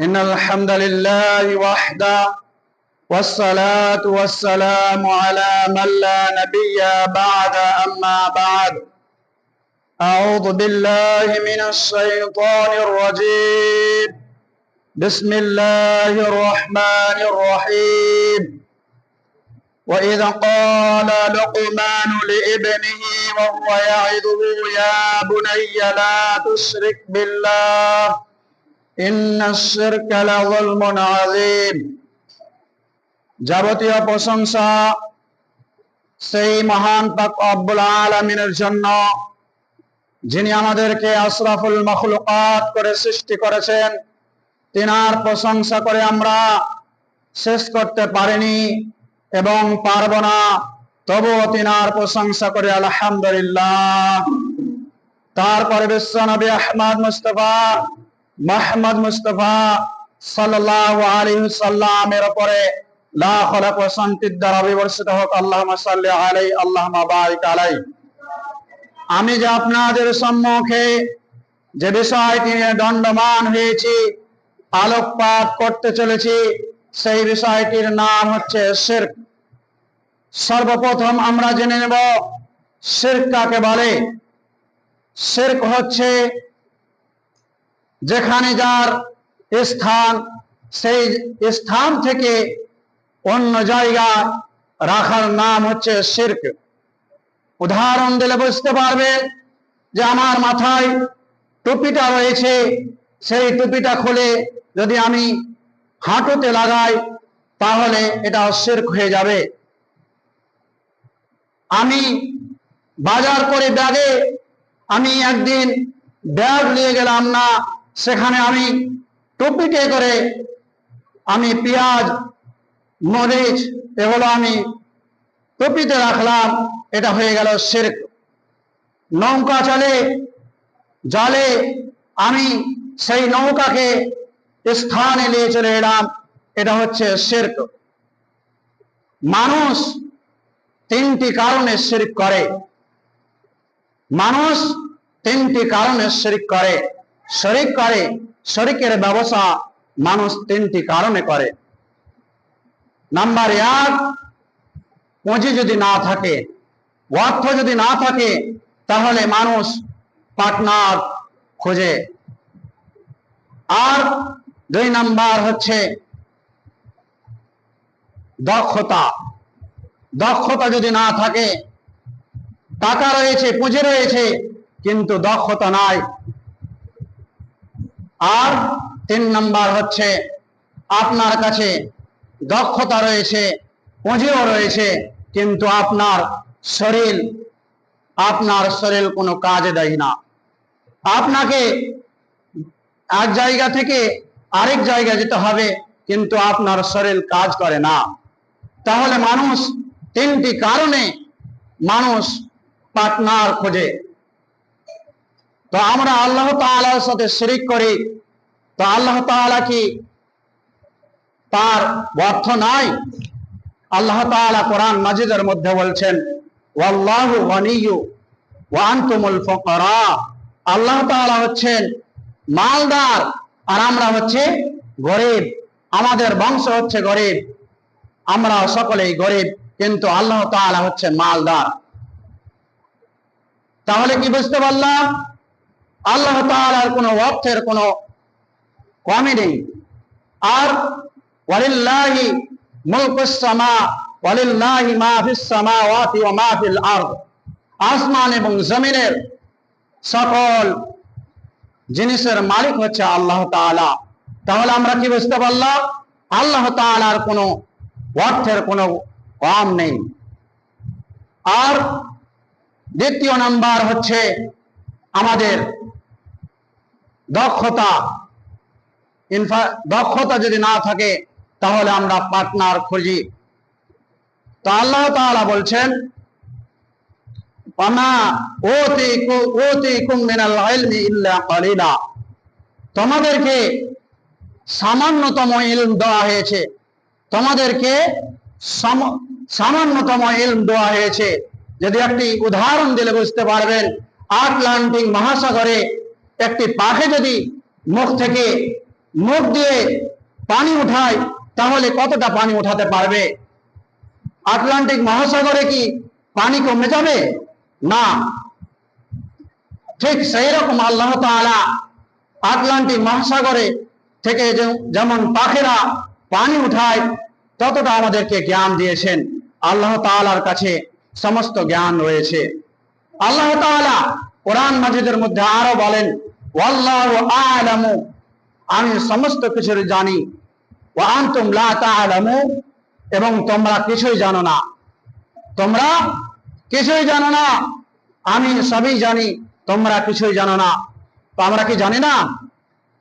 إن الحمد لله وحده والصلاة والسلام على من لا نبي بعد أما بعد. أعوذ بالله من الشيطان الرجيم. بسم الله الرحمن الرحيم. وإذ قال لقمان لابنه وهو يعظه يا بني لا تشرك بالله যাবতীয় প্রশংসা সেই মহান পাক আব্বুল আলমিনের জন্য, যিনি আমাদেরকে আশরাফুল মখলুকাত করে সৃষ্টি করেছেন। তিনার প্রশংসা করে আমরা শেষ করতে পারিনি এবং পারব না, তবুও তিনার প্রশংসা করে আলহামদুলিল্লাহ। তারপরে বিশ্ব নবী আহমদ মুস্তফা মাহমদ মুস্তফা সাল্লাল্লাহু আলাইহি সাল্লামের উপরে লাখ লাখ শান্তির দ্বারা বিবর্ষিত হোক, আল্লাহুম্মা সাল্লি আলাইহি, আল্লাহুম্মা বারিক আলাইহি। আমি যে আপনাদের সম্মুখে যে বিষয়টি নিয়ে দণ্ডমান হয়েছি, আলোকপাত করতে চলেছি, সেই বিষয়টির নাম হচ্ছে শিরক। সর্বপ্রথম আমরা জেনে নেব, শিরক কাকে বলে? শিরক হচ্ছে যেখানে যার স্থান, সেই স্থান থেকে অন্য জায়গা রাখার নাম হচ্ছে শিরক। উদাহরণ দিলে বুঝতে পারবে যে আমার মাথায় টুপিটা রয়েছে, সেই টুপিটা খুলে যদি আমি হাঁটুতে লাগাই, তাহলে এটা শিরক হয়ে যাবে। আমি বাজার করে ব্যাগে, আমি একদিন ব্যাগ নিয়ে গেলাম না সেখানে আমি টুপিতে করে আমি পেঁয়াজ, মরিচ এগুলো আমি টুপিতে রাখলাম, এটা হয়ে গেল শিরক নৌকা চলে, জলে আমি সেই নৌকাকে স্থানে নিয়ে চলে এলাম, এটা হচ্ছে শিরক মানুষ তিনটি কারণে শিরক করে। মানুষ তিনটি কারণে শিরিক করে। শরিক করে, শরিকের ব্যবসা মানুষ তিনটি কারণে করে। নাম্বার এক, পুঁজি যদি না থাকে, অর্থ যদি না থাকে, তাহলে মানুষ পার্টনার খোঁজে। আর দুই নাম্বার হচ্ছে দক্ষতা। দক্ষতা যদি না থাকে, টাকা রয়েছে, পুঁজি রয়েছে, কিন্তু দক্ষতা নাই। আর তিন নাম্বার হচ্ছে আপনার কাছে দক্ষতা রয়েছে, পুঁজিও রয়েছে, কিন্তু আপনার শরীর আপনার শরীর কোনো কাজে দেয় না। আপনাকে এক জায়গা থেকে আরেক জায়গা যেতে হবে, কিন্তু আপনার শরীর কাজ করে না। তাহলে মানুষ তিনটি কারণে মানুষ পার্টনার খোঁজে। তো আমরা আল্লাহ তাআলার সাথে শরিক করি। তো আল্লাহ তাআলা কি তার অর্থ নাই? আল্লাহ তাআলা কোরআন মাজিদের মধ্যে বলছেন আল্লাহ তাআলা হচ্ছেন মালদার আর আমরা হচ্ছে গরিব। আমাদের বংশ হচ্ছে গরিব। আমরা সকলেই গরিব, কিন্তু আল্লাহ তাআলা হচ্ছে মালদার। তাহলে কি বুঝতে পারলাম? আল্লাহ তাআলার কোনো অর্থের কোনো কমই নেই। আর ওয়ালিল্লাহি মুলকুস সামা, ওয়ালিল্লাহি মা ফিস সামাওয়াতি ওয়া মা ফিল আরদ। আসমান এবং জমিনের সকল জিনিসের মালিক হচ্ছে আল্লাহ তাআলা। তাহলে আমরা কি বুঝতে পারলাম? আল্লাহ তাআলার কোনো অর্থের কোনো কম নেই। আর দ্বিতীয় নাম্বার হচ্ছে আমাদের দক্ষতা। দক্ষতা যদি না থাকে, তাহলে আমরা পার্টনার খুঁজি। তো আল্লাহ তাআলা বলছেন তোমাদেরকে সামান্যতম ইলম দেওয়া হয়েছে। তোমাদেরকে সামান্যতম ইলম দেওয়া হয়েছে। যদি একটি উদাহরণ দিলে বুঝতে পারবেন, আটলান্টিক মহাসাগরে একটি পাখি যদি মুখ থেকে মুখ দিয়ে পানি উঠায়, তাহলে কতটা পানি উঠাতে পারবে? আটলান্টিক মহাসাগরে কি পানি কমে যাবে? না। ঠিক সেই রকম আল্লাহ তাআলা আটলান্টিক মহাসাগরে থেকে যেমন পাখিরা পানি উঠায়, ততটা আমাদেরকে জ্ঞান দিয়েছেন। আল্লাহ তাআলার কাছে সমস্ত জ্ঞান রয়েছে। আল্লাহ তাআলা কোরআন মাজিদের মধ্যে আরও বলেন আ'লামু, আমি সমস্ত কিছুর জানি। লা তা'লামু এবং তোমরা কিছুই জানো না। তোমরা কিছুই জানো না। আমি সবই জানি, তোমরা কিছুই জানো না। তো আমরা কি জানি না?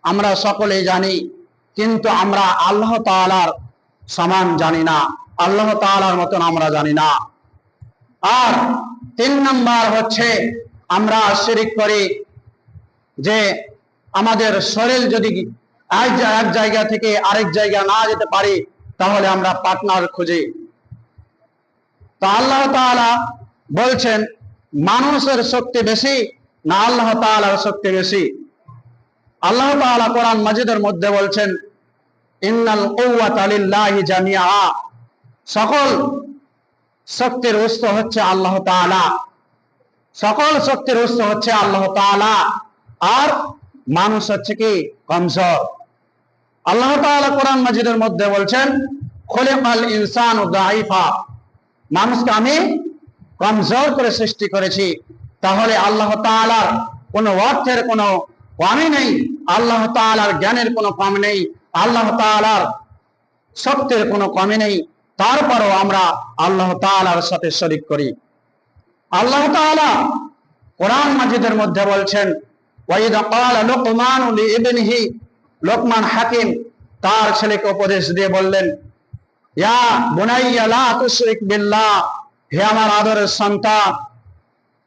আমরা সকলেই জানি, কিন্তু আমরা আল্লাহ তাআলার সমান জানি না। আল্লাহ তালার মতন আমরা জানি না। আর তিন নম্বর হচ্ছে, আমরা শিরিক করি যে আমাদের শরীর যদি এক জায়গা থেকে আরেক জায়গা না যেতে পারি, তাহলে আমরা পার্টনার খুঁজি। তা আল্লাহ বলছেন, মানুষের শক্তি বেশি না আল্লাহ তাআলার শক্তি বেশি? আল্লাহ তাআলা কোরআন মাজিদের মধ্যে বলছেন, ইন্নাল কুওয়াতা লিল্লাহি জামিআ। সকল শক্তির উৎস হচ্ছে আল্লাহ তাআলা। সকল শক্তির উৎস হচ্ছে আল্লাহ তাআলা। আর মানুষ হচ্ছে কি? কমজোর। আল্লাহ কোরআন মাজিদের মধ্যে বলছেন, খলিকাল ইনসানু দাইফা মানুষকে আমি কমজোর করে সৃষ্টি করেছি। তাহলে আল্লাহ তাআলার কোনো অর্থের কোনো কমই নেই, আল্লাহ তাআলার জ্ঞানের কোনো কম নেই, আল্লাহ তাআলার শক্তির কোনো কমই নেই। তারপরও আমরা আল্লাহ তাআলার সাথে শরিক করি। আল্লাহ তাআলা কোরআন মাজিদের মধ্যে বলছেন ওয়াইদা ক্বালা লুকমানু লিইবনিহি, লোকমান হাকিম তার ছেলেকে উপদেশ দিয়ে বললেন, ইয়া বুনাইয়া, লা তুশরিক বিল্লাহ, হে আমার আদরের সন্তান,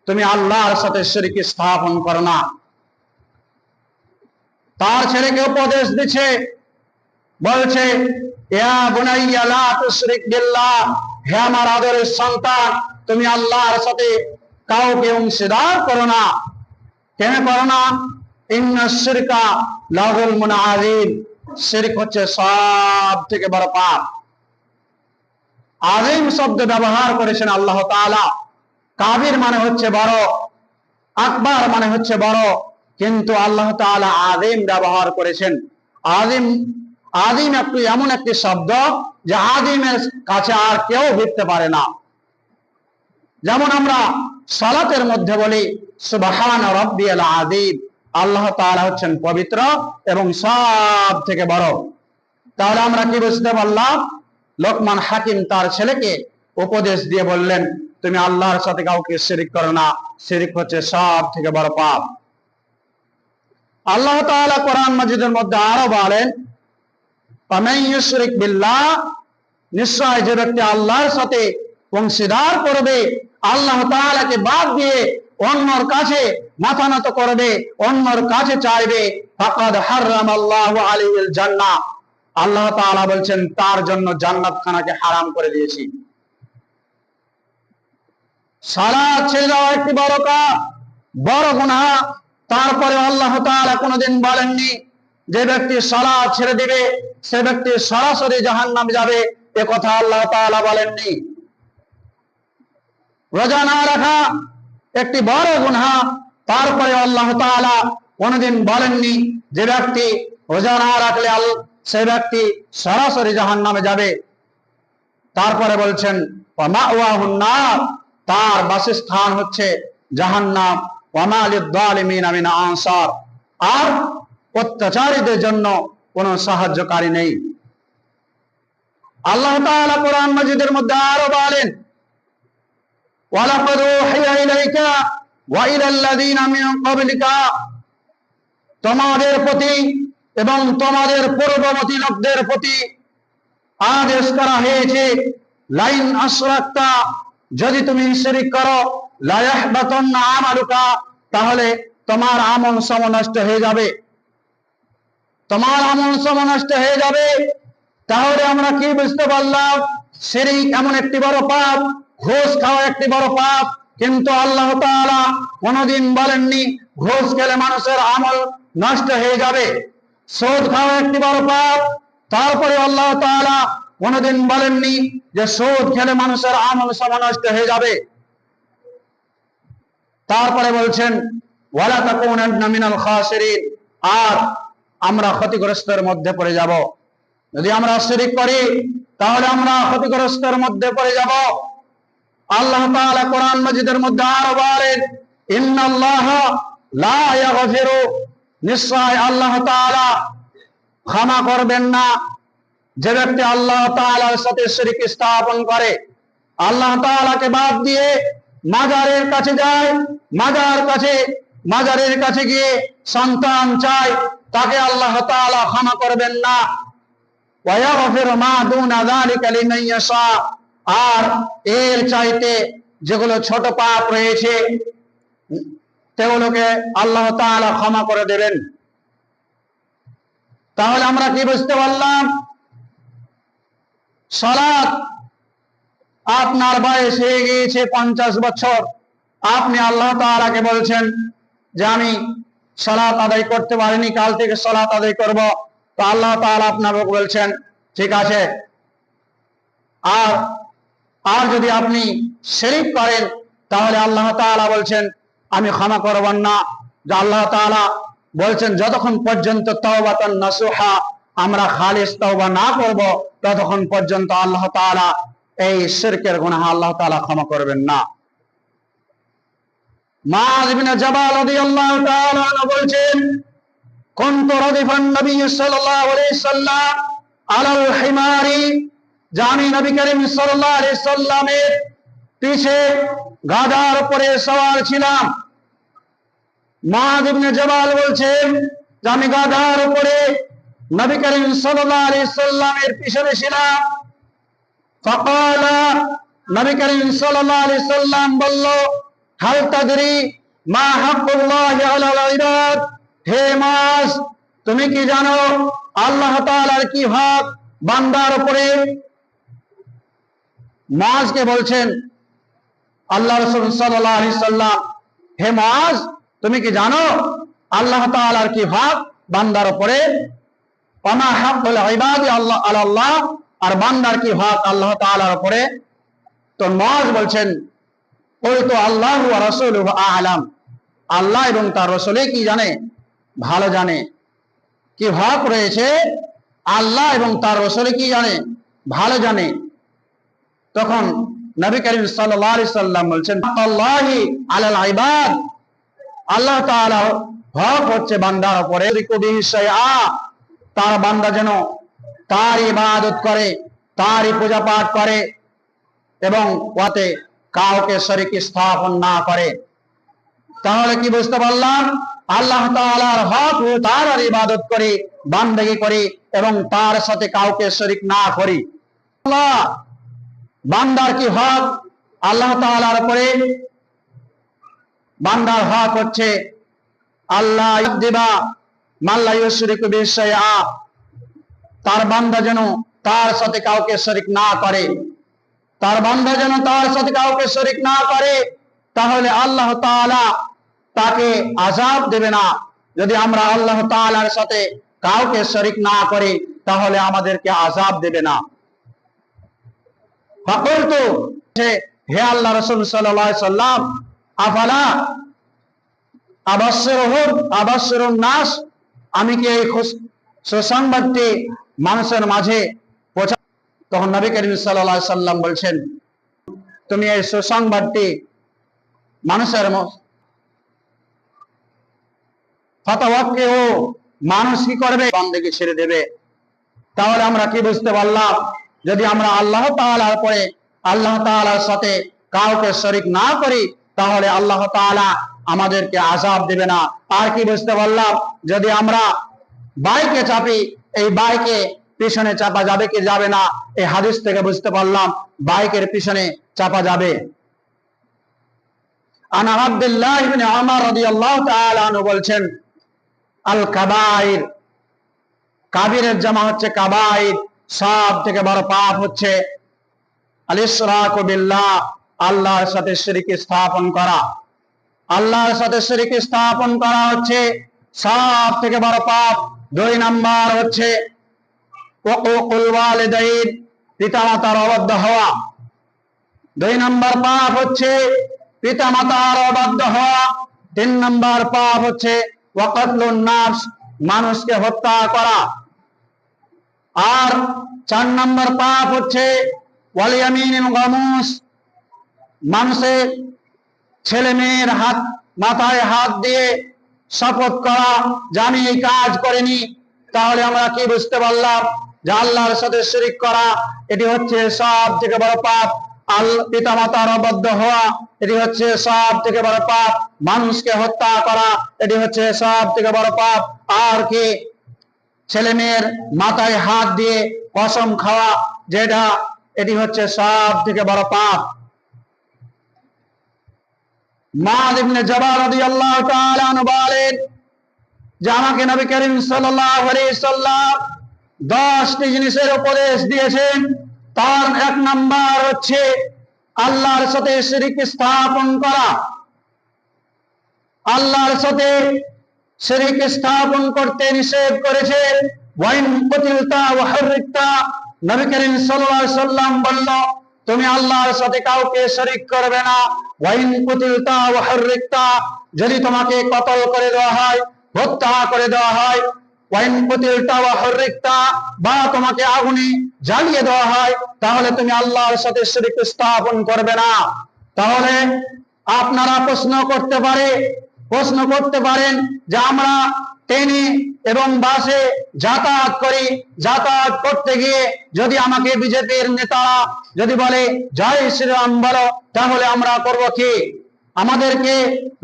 তুমি আল্লাহর সাথে শরীক স্থাপন করো না। তার ছেলেকে উপদেশ দিচ্ছে বলছে হে আমার আদরের সন্তান, তুমি আল্লাহর সাথে কাউকে অংশীদার করো না। কেন করো না। ইন্না শিরকা লাহুল মুনাযিম শিরক হচ্ছে সব থেকে বড় পাপ। আযীম শব্দ ব্যবহার করেছেন আল্লাহ তাআলা। কাবির মানে হচ্ছে বড়, আকবার মানে হচ্ছে বড়। কিন্তু আল্লাহ তাআলা আযীম ব্যবহার করেছেন। আযীম আযীম একটি, এমন একটি শব্দ যে আযীমের কাছে আর কেউ ভিড়তে পারে না। যেমন আমরা সালাতের মধ্যে বলি আল্লাহ হচ্ছেন পবিত্র এবং সব থেকে বড়। তাহলে আমরা কি বুঝতে পারলাম? লোকমান হাকিম তার ছেলেকে উপদেশ দিয়ে বললেন, তুমি আল্লাহর সাথে কাউকে শিরিক করো না। শিরিক হচ্ছে সব থেকে বড় পাপ। আল্লাহ তাআলা কোরআন মাজিদের মধ্যে আরও বলেন ফামান ইউশরিক বিল্লাহ। নিশ্চয় যে ব্যক্তি আল্লাহর সাথে অংশীদার করবে, আল্লাহ তাআলাকে বাদ দিয়ে অন্যর কাছে মাথা নত করবে, অন্যর কাছে চাইবে, ফাকাদ হারাম আল্লাহু আলাইহিল জান্নাহ। আল্লাহ তাআলা বলছেন, তার জন্য জান্নাত খানাকে হারাম করে দিয়েছি। সালাত ছেড়ে দেওয়া একটি বড় কাজ, বড় গুনাহ। তারপরে আল্লাহ তাআলা কোনোদিন বলেননি যে ব্যক্তি সালাত ছেড়ে দিবে, সে ব্যক্তি সরাসরি জাহান্নামে যাবে। এ কথা আল্লাহ তাআলা বলেননি। রোজা না রাখা একটি বড় গুনাহ, তারপরে আল্লাহ তাআলা কোনোদিন বলেননি, যে ব্যক্তি রোজা না রাখলে আল, সে ব্যক্তি সরাসরি জাহান্নামে যাবে। তারপরে বলছেন তার বাসস্থান হচ্ছে আনসার আর অত্যাচারীদের জন্য কোনো সাহায্যকারী নেই। আল্লাহ তাআলা কোরআন মাজিদের মধ্যে আরও বলেন তোমাদের প্রতি এবং তোমাদের পূর্ববর্তী লোকদের প্রতি আদেশ করা হয়েছে, লাইন আশরাকতা, যদি তুমি শিরিক করো, লা ইয়াহবাতান্না আমালুকা, তাহলে তোমার আমল সম নষ্ট হয়ে যাবে। তোমার আমল সম নষ্ট হয়ে যাবে। তাহলে আমরা কি বুঝতে পারলাম? শিরিক এমন একটি বড় পাপ, ঘুষ খাওয়া একটি বড় পাপ কিন্তু আল্লাহ তাআলা কোনদিন বলেননি, ঘুষ খেলে মানুষের আমল নষ্ট হয়ে যাবে। সুদ খাওয়া একটি বড় পাপ। তারপরে আল্লাহ তাআলা কোনদিন বলেননি যে সুদ খেলে মানুষের আমল সব নষ্ট হয়ে যাবে। তারপরে বলছেন, ওয়ালা তাকুনান্না মিনাল খাসিরিন আর আমরা ক্ষতিগ্রস্তের মধ্যে পড়ে যাব। যদি আমরা শিরিক করি, তাহলে আমরা ক্ষতিগ্রস্তের মধ্যে পড়ে যাব। আল্লাহ তাআলা কোরআন মাজিদের মধ্যে আরও বলেন ইন্নাল্লাহ লা ইয়াগফিরু। নিশ্চয় আল্লাহ তাআলা ক্ষমা করবেন না। যে ব্যক্তি আল্লাহ তাআলার সাথে শিরিক স্থাপন করে, আল্লাহ তাআলাকে বাদ দিয়ে মাজারের কাছে যায়, মাজার কাছে, মাজারের কাছে গিয়ে সন্তান চায়, তাকে আল্লাহ তাআলা ক্ষমা করবেন না। ওয়ায়াগফিরু মা দুনা যালিকা লিমান ইয়াশা। আর এর চাইতে যেগুলো ছোট পাপ রয়েছে সেগুলোকে আল্লাহ তাআলা ক্ষমা করে দেবেন। তাহলে আমরা কি বুঝতে পারলাম? সালাত আপনার বয়স হয়ে গিয়েছে পঞ্চাশ বছর। আপনি আল্লাহ তাআলাকে বলছেন যে আমি সালাত আদায় করতে পারিনি, কাল থেকে সালাত আদায় করব। তো আল্লাহ তাআলা আপনাকে বলছেন, ঠিক আছে। আর আর যদি আপনি শরিক করেন তাহলে আল্লাহ তাআলা বলছেন, আমি ক্ষমা করব না। যে আল্লাহ তাআলা বলছেন, যতক্ষণ পর্যন্ত তওবাতান নাসুহা, আমরা খালিস তওবা না করব, ততক্ষণ পর্যন্ত আল্লাহ তাআলা এই শিরকের গুনাহ আল্লাহ তাআলা ক্ষমা করবেন না। জাবাল রাদিয়াল্লাহু তাআলা বলছেন, কুনতু রাদিফান নবী সাল্লাল্লাহু আলাইহি সাল্লাম আলাল হিমারি জানি নবী করিম সাল্লাহ সাল্লামের পিছে গাধার উপরে সওয়ার ছিলাম। জবাল বলছেন, যে আমি গাধার উপরে নবী করিম সাল্লাহ আলি সাল্লামের পিছনে ছিলাম। ফকালা, নবী করিম সাল্লাহ আলি সাল্লাম বলল, হাল তাদরি মা হাবুল্লাহ ইবাদ? হে মাস, তুমি কি জানো আল্লাহ তাআলার কি ভাব? বান্দার উপরে মাসকে বলছেন, আল্লাহ রাসূল সাল্লাম, হে মাস তুমি কি জানো আল্লাহ তাআলার কি ভাব বান্দার উপরে ওমা হাক্কুল ইবাদি আল্লাহ আল্লাহ আর বান্দার কি ভাব আল্লাহ তাআলার উপরে? তো মাস বলছেন, ওই তো আল্লাহ রসুল আলাম। আল্লাহ এবং তার রসুলে কি জানে? ভালো জানে। কি ভাব রয়েছে? আল্লাহ এবং তার রসুলে কি জানে? ভালো জানে। তখন নবী করিম সাল্লাম বলছেন আল্লাহি আলাল ইবাদ। আল্লাহ তাআলা হক হচ্ছে বান্দার উপরে। তার বান্দা যেন তার ইবাদত করে তারই পূজা পাঠ করে এবং ওতে কাউকে শরিক স্থাপন না করে। তাহলে কি বুঝতে পারলাম? আল্লাহ তাআলার হক তার ইবাদত করি বান্দেগি করি এবং তার সাথে কাউকে শরিক না করি। আল্লাহ বান্দার কি হক? আল্লাহ তাআলার উপরে বান্দার হক হচ্ছে আল্লাহ দিবা মাল্লা ইউশরিকু বিশাইআ তার বান্দা যেন তার সাথে কাউকে শরিক না করে। তার বান্দা যেন তার সাথে কাউকে শরিক না করে, তাহলে আল্লাহ তাআলা তাকে আজাব দেবে না। যদি আমরা আল্লাহ তাআলার সাথে কাউকে শরিক না করি, তাহলে আমাদেরকে আজাব দেবে না। ফাকুলতু হে আল্লাহ রাসূল সাল্লাল্লাহু আলাইহি আফালা নাস? আমি কি এই সুসংবাদটি মানুষের মাঝে পৌঁছা, তখন নবী করিম সাল্লাল্লাহু সাল্লাম বলছেন, তুমি এই সুসংবাদটি মানুষের ফতোয়াকে ও মানুষ কি করবে? বান্দেকে ছেড়ে দেবে। তাহলে আমরা কি বুঝতে পারলাম? যদি আমরা আল্লাহ তাআলার পরে আল্লাহ তাআলার সাথে কাউকে শরিক না করি, তাহলে আল্লাহ তাআলা আমাদেরকে আজাব দেবে না। আর কি বুঝতে পারলাম? যদি আমরা বাইকে চাপি, এই বাইকে পিছনে চাপা যাবে কি যাবে না, এই হাদিস থেকে বুঝতে পারলাম বাইকের পিছনে চাপা যাবে। বলছেন, আল কাবাইর, কাবিরের জামা হচ্ছে কাবাইর। সব থেকে বড় পাপ হচ্ছে আল্লাহর সাথে শিরক স্থাপন করা। আল্লাহর সাথে শিরক স্থাপন করা হচ্ছে সব থেকে বড় পাপ। দুই নাম্বার হচ্ছে পিতামাতার অবাধ্য হওয়া। দুই নম্বর পাপ হচ্ছে পিতামাতার অবাধ্য হওয়া। তিন নম্বর পাপ হচ্ছে মানুষকে হত্যা করা। আর চার নম্বর পাপ হচ্ছে ওয়ালিয়ামিন গামুস। মানুষের ছেলে মেয়ের হাত, মাথায় হাত দিয়ে শপথ করা, যে আমি এই কাজ করিনি, তাহলে আমরা কি বুঝতে পারলাম যে আল্লাহর সাথে শিরিক করা, এটি হচ্ছে সব থেকে বড় পাপ। আল পিতা মাতার অবদ্ধ হওয়া, এটি হচ্ছে সব থেকে বড় পাপ। মানুষকে হত্যা করা, এটি হচ্ছে সব থেকে বড় পাপ। আর কি? ছেলে মেয়ের মাথায় হাত দিয়ে কসম খাওয়া, যেটা এটি হচ্ছে সব থেকে বড় পাপ। ইবনে জাবাল বলেন যে, আমাকে নবী করিম সাল্লাল্লাহু আলাইহি সাল্লাম 10টি জিনিসের উপদেশ দিয়েছেন। তার এক নাম্বার হচ্ছে আল্লাহর সাথে শিরিক স্থাপন করা। আল্লাহর সাথে শিরিক স্থাপন করতে নিষেধ করেছে। তুমি আল্লাহর সাথে কাউকে শরিক করবে না। ওয়াইন কুতিলতা ওয়া হাররিকতা যদি তোমাকে কতল করে দেওয়া হয়, হত্যা করে দেওয়া হয়, ওয়াইন কুতিলতা ওয়া হাররিকতা বা তোমাকে আগুনে জ্বালিয়ে দেওয়া হয়, তাহলে তুমি আল্লাহর সাথে শরিক স্থাপন করবে না। তাহলে আপনারা প্রশ্ন করতে পারে প্রশ্ন করতে পারেন যে আমরা ট্রেনে এবং বাসে যাতায়াত করি। যাতায়াত করতে গিয়ে যদি আমাকে বিজেপির নেতারা যদি বলে, জয় শ্রীরাম বলো, তাহলে আমরা করব কি? আমাদেরকে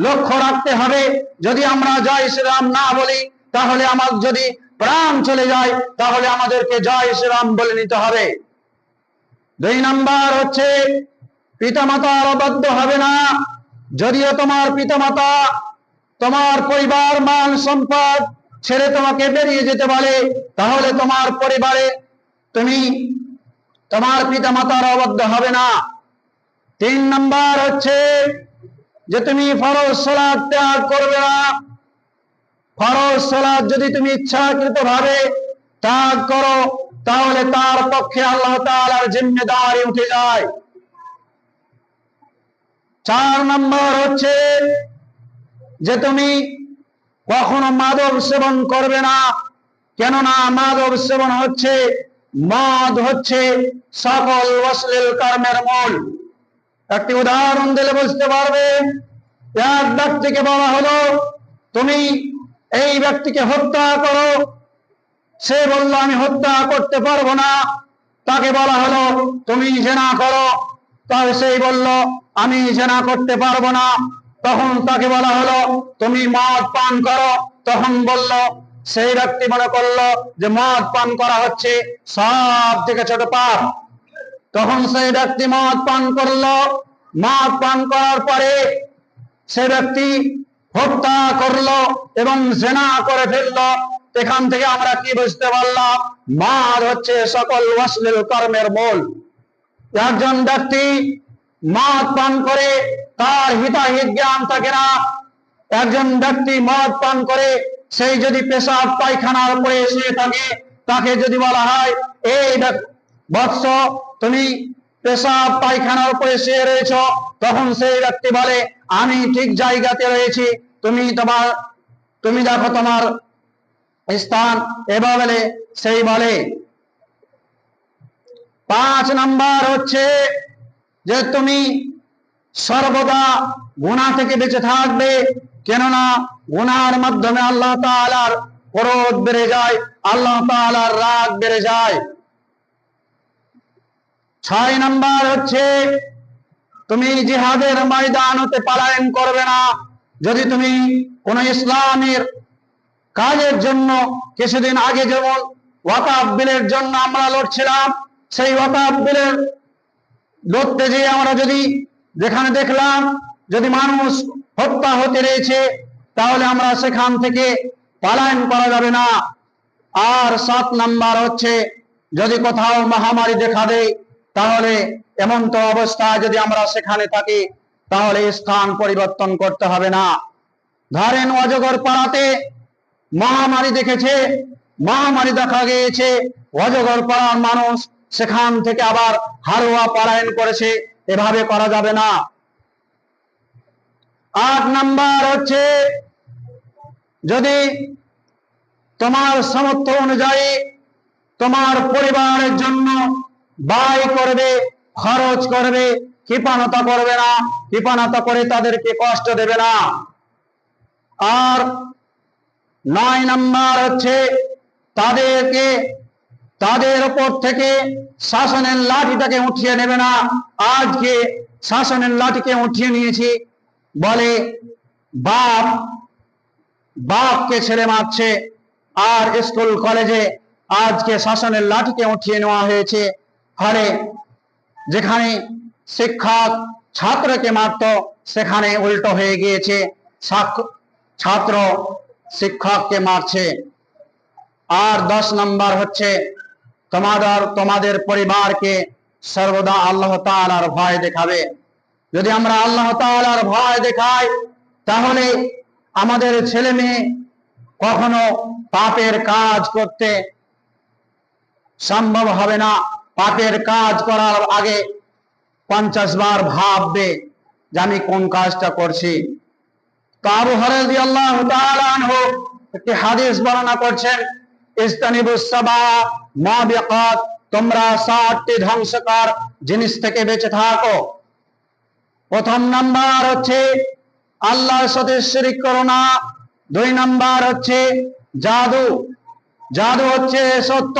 লক্ষ্য রাখতে হবে। যদি আমরা জয় শ্রীরাম না বলি, তাহলে আমার যদি প্রাণ চলে যায়, তাহলে আমাদেরকে জয় শ্রীরাম বলে নিতে হবে। দুই নাম্বার হচ্ছে, পিতামাতার অবাধ্য হবে না। যদিও তোমার পিতামাতা তোমার পরিবার, মান, সম্পদ ছেড়ে তোমাকে বেরিয়ে যেতে বলে। তাহলে তোমার পরিবারে তুমি তোমার পিতামাতার অবাধ্য হবে না। তিন নাম্বার হচ্ছে যে তুমি ফরজ সালাদ ত্যাগ করবে না। ফরজ সালাদ যদি তুমি ইচ্ছাকৃত ভাবে ত্যাগ করো, তাহলে তার পক্ষে আল্লাহ তাআলার জিম্মেদারি উঠে যায়। চার নম্বর হচ্ছে যে তুমি কখনো মাদক সেবন করবে না। কেননা মাদক সেবন হচ্ছে, মদ হচ্ছে সকল অশ্লীল কর্মের মূল। একটি উদাহরণ দিলে বুঝতে পারবে, এক ব্যক্তিকে বলা হলো, তুমি এই ব্যক্তিকে হত্যা করো। সে বলল, আমি হত্যা করতে পারব না। তাকে বলা হলো, তুমি জেনা করো। তাহলে সেই বলল, আমি জেনা করতে পারব না। তখন তাকে বলা হলো, তুমি মদ পান করো। তখন বলল, সেই ব্যক্তি মনে করল যে মদ পান করা হচ্ছে সব থেকে ছোট পাপ। তখন সেই ব্যক্তি মদ পান করল। মদ পান করার পরে সে ব্যক্তি হত্যা করল এবং জেনা করে ফেলল। এখান থেকে আমরা কি বুঝতে পারলাম? মদ হচ্ছে সকল অশ্লীল কর্মের মূল। একজন ব্যক্তি মদ পান করে তার হিতাহিত জ্ঞান থাকে না। একজন ব্যক্তি মদ পান করে, সেই যদি পেশাব পায়খানার উপরে শুয়ে থাকে, তাকে যদি বলা হয়, এই বৎস, তুমি পেশাব পায়খানার উপরে শুয়ে রয়েছ। তখন সেই ব্যক্তি বলে, আমি ঠিক জায়গাতে রয়েছি। তুমি তোমার, তুমি দেখো তোমার স্থান। বলে, সেই বলে। পাঁচ নাম্বার হচ্ছে যে তুমি সর্বদা গুণা থেকে বেঁচে থাকবে। কেননা গুনার মাধ্যমে আল্লাহ তাআলার ক্রোধ বেড়ে যায়, আল্লাহ তাআলার রাগ বেড়ে যায়। ছয় নাম্বার হচ্ছে, তুমি জিহাদের ময়দান হতে পালায়ন করবে না। যদি তুমি কোন ইসলামের কাজের জন্য কিছুদিন আগে যেমন ওয়াকাব বিলের জন্য আমরা লড়ছিলাম, সেই ওয়াকাব বিলের লড়তে যেয়ে আমরা যদি যেখানে দেখলাম যদি মানুষ হত্যা হতে রয়েছে, তাহলে আমরা সেখান থেকে পালায়ন করা যাবে না। আর সাত নাম্বার হচ্ছে, যদি কোথাও মহামারী দেখা দেয়, তাহলে এমন তো অবস্থা যদি আমরা সেখানে থাকি, তাহলে স্থান পরিবর্তন করতে হবে না। ধরেন অজগর পাড়াতে মহামারী দেখেছে, মহামারী দেখা গিয়েছে, অজগর পাড়ার মানুষ সেখান থেকে আবার হারোয়া পারায়ণ করেছে। এভাবে করা যাবে না। আট নাম্বার হচ্ছে, যদি তোমার সামর্থ্য অনুযায়ী তোমার পরিবারের জন্য ব্যয় করবে, খরচ করবে কৃপানতা করবে না কৃপানতা করে তাদেরকে কষ্ট দেবে না। আর নয় নাম্বার হচ্ছে, তাদেরকে তাদের উপর থেকে শাসনের লাঠিটাকে উঠিয়ে নেবে না। আজকে শাসনের লাঠিকে উঠিয়ে নিয়েছি। বলে, বাপ, বাপকে ছেড়ে মারছে। আর স্কুল, কলেজে আজকে শাসনের লাঠিকে উঠিয়ে নেওয়া হয়েছে। ফলে যেখানে শিক্ষক ছাত্রকে মারত, সেখানে উল্টো হয়ে গিয়েছে। ছাত্র শিক্ষককে মারছে। আর দশ নম্বর হচ্ছে তোমাদের তোমাদের পরিবারকে সর্বদা আল্লাহ তাআলার ভয় দেখাবে। যদি আমরা আল্লাহ তাআলার ভয় দেখাই, তাহলে আমাদের ছেলে মেয়ে কখনো পাপের কাজ করতে সম্ভব হবে না। পাপের কাজ করার আগে পঞ্চাশ বার ভাববে যে আমি কোন কাজটা করছি। আবু হরাজি আল্লাহ একটি হাদিস বর্ণনা করছেন ইস্তানিবুস সাবা তোমরা সাতটি ধ্বংসকার জিনিস থেকে বেঁচে থাকো। প্রথম নাম্বার হচ্ছে, আল্লাহর সাথে শিরিক করো না। দুই নাম্বার হচ্ছে, জাদু। জাদু হচ্ছে সত্য।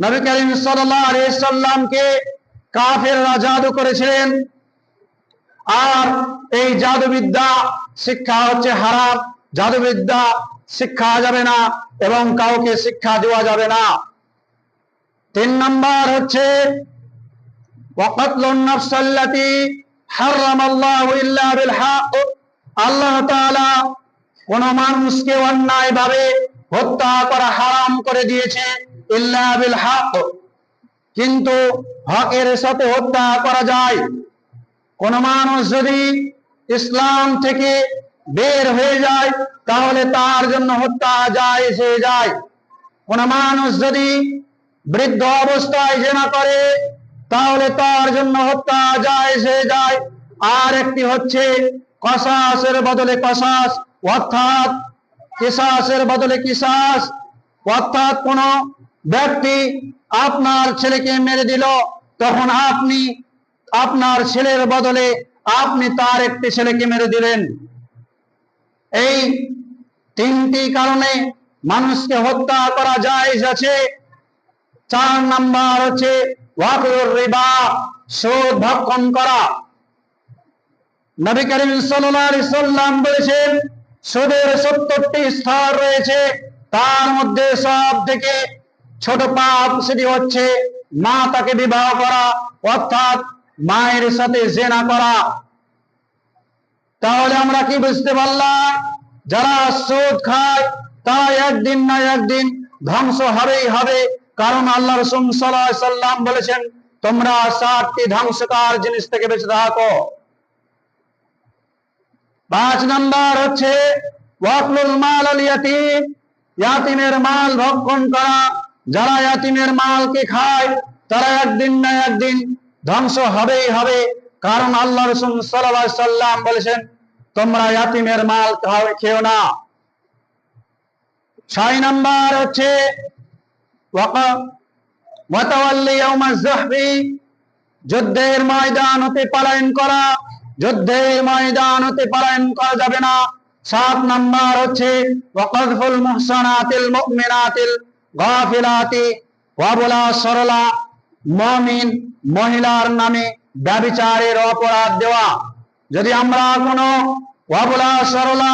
নবী করিম সাল্লামকে কাফেররা জাদু করেছিলেন। আর এই জাদুবিদ্যা শিক্ষা হচ্ছে হারাম। জাদুবিদ্যা শিক্ষা যাবে না এবং কাউকে শিক্ষা দেওয়া যাবে না। তিন নম্বর হচ্ছে আল্লাহ কোন মানুষকে অন্যায় ভাবে হত্যা করা হারাম করে দিয়েছে কিন্তু হকের সাথে হত্যা করা যায়। কোন মানুষ যদি ইসলাম থেকে বের হয়ে যায়, তাহলে তার জন্য হত্যা যায় হয়ে যায়। কোন মানুষ যদি বৃদ্ধ অবস্থায় জেনা করে, তাহলে তার জন্য হত্যা যায় হয়ে যায়। আর একটি হচ্ছে কসাসের বদলে কসাস, অর্থাৎ কিসাসের বদলে কিসাস অর্থাৎ কোন ব্যক্তি আপনার ছেলেকে মেরে দিল, তখন আপনি, আপনার ছেলের বদলে আপনি তার একটি ছেলেকে মেরে দিলেন। এই তিনটি কারণে মানুষকে হত্যা করা যায় আছে চার নাম্বার হচ্ছে রিবা ভক্ষণ করা। নবী করিম সাল্লাম বলেছেন সুদের সত্তরটি স্তর রয়েছে, তার মধ্যে সব থেকে ছোট পাপ সেটি হচ্ছে মা তাকে বিবাহ করা, অর্থাৎ মায়ের সাথে জেনা করা। তাহলে আমরা কি বুঝতে পারলাম, যারা সুদ খায় তা একদিন না একদিন ধ্বংস হবেই হবে। কারণ আল্লাহ রসুল সাল্লাম বলেছেন, তোমরা সাতটি ধ্বংসকার জিনিস থেকে বেঁচে থাকো। পাঁচ নাম্বার হচ্ছে, ওয়াকলুল মাল আল ইয়াতিম। ইয়াতিমের মাল ভক্ষণ করা। যারা ইয়াতিমের মালকে খায়, তারা একদিন না একদিন ধ্বংস হবেই হবে। কারণ আল্লাহ রসুল সাল্লাহ সাল্লাম বলেছেন, তোমরা ইয়াতিমের মাল খাও, খেও না। ছয় নাম্বার হচ্ছে যুদ্ধের ময়দান হতে পলায়ন করা, যুদ্ধের ময়দান হতে পালায়ন করা যাবে না। সাত নাম্বার হচ্ছে ওয়াকাযফুল মুহসানাতিল ওয়াবলা সরলা, মুমিন মহিলার নামে ব্যভিচারের অপরাধ দেওয়া। যদি আমরা কোনো ওয়াবলা সরলা,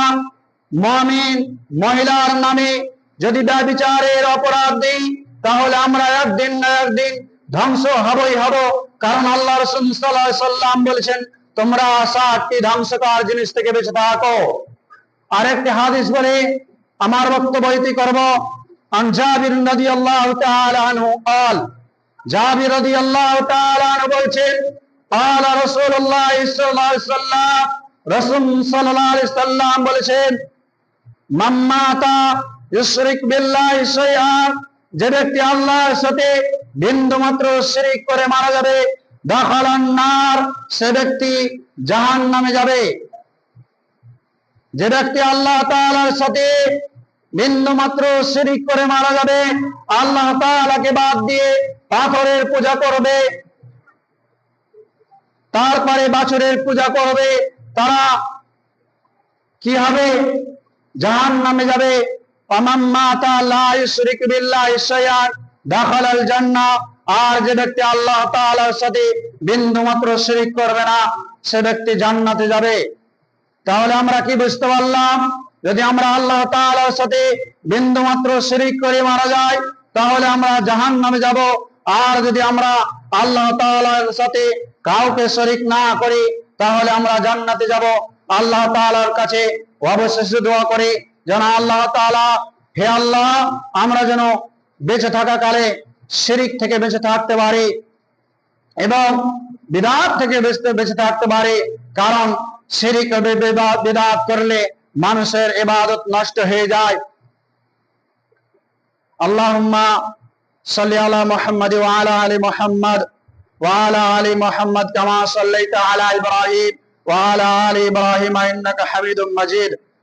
মুমিন মহিলার নামে যদি ব্যভিচারের অপরাধ দিই তাহলে আমরা একদিন না একদিন ধ্বংস হবই হব কারণ আল্লাহ রসুল সাল্লাল্লাহু আলাইহি সাল্লাম বলেছেন তোমরা সাতটি ধ্বংসকার জিনিস থেকে বেঁচে থাকো আরেকটি হাদিস বলে আমার বক্তব্য ইতি করব عن جابر رضي الله تعالى عنه قال জাবির রাদিয়াল্লাহু তাআলা আনহু বলছেন قال رسول الله صلى الله عليه وسلم রাসূল সাল্লাল্লাহু আলাইহি সাল্লাম বলেছেন মাম্মাতা ইউশরিক বিল্লাহি শাইআন যে ব্যক্তি আল্লাহর সাথে বিন্দু মাত্র শিরিক করে মারা যাবে দাখালান নার সে ব্যক্তি জাহান নামে যাবে। যে ব্যক্তি আল্লাহ তাআলার সাথে বিন্দু মাত্র শিরিক করে মারা যাবে, আল্লাহ তাআলাকে বাদ দিয়ে পাথরের পূজা করবে, তারপরে বাছুরের পূজা করবে, তারা কি হবে? জাহান নামে যাবে। আর যে ব্যক্তি আল্লাহ সাথে বিন্দু মাত্র শিরিক করবে না, সে ব্যক্তি জান্নাতে যাবে। তাহলে আমরা কি বুঝতে পারলাম? যদি আমরা আল্লাহ তাআলার সাথে বিন্দু মাত্র শিরিক করে মারা যায়, তাহলে আমরা জাহান নামে যাব। আর যদি আমরা আল্লাহ তাআলার সাথে কাউকে শরিক না করি, তাহলে আমরা জান্নাতে যাব। আল্লাহ তাআলার কাছে অবশেষে দোয়া করি যেন আল্লাহ তালা হে আল্লাহ, আমরা যেন বেঁচে থাকা কালে শিরিক থেকে বেঁচে থাকতে পারি এবং বিদাত থেকে বেঁচতে, বেঁচে থাকতে পারি। কারণ শিরিক বিদাত করলে মানুষের এবাদত নষ্ট হয়ে যায়। আল্লাহ সাল্লি আলা মুহাম্মাদ ওয়া আলা আলি মুহাম্মাদ ওয়া আলা কামা সাল্লাইতা আলা ইব্রাহিম ওয়ালা আলী ইব্রাহিম ইন্নাকা হামিদুম মাজিদ।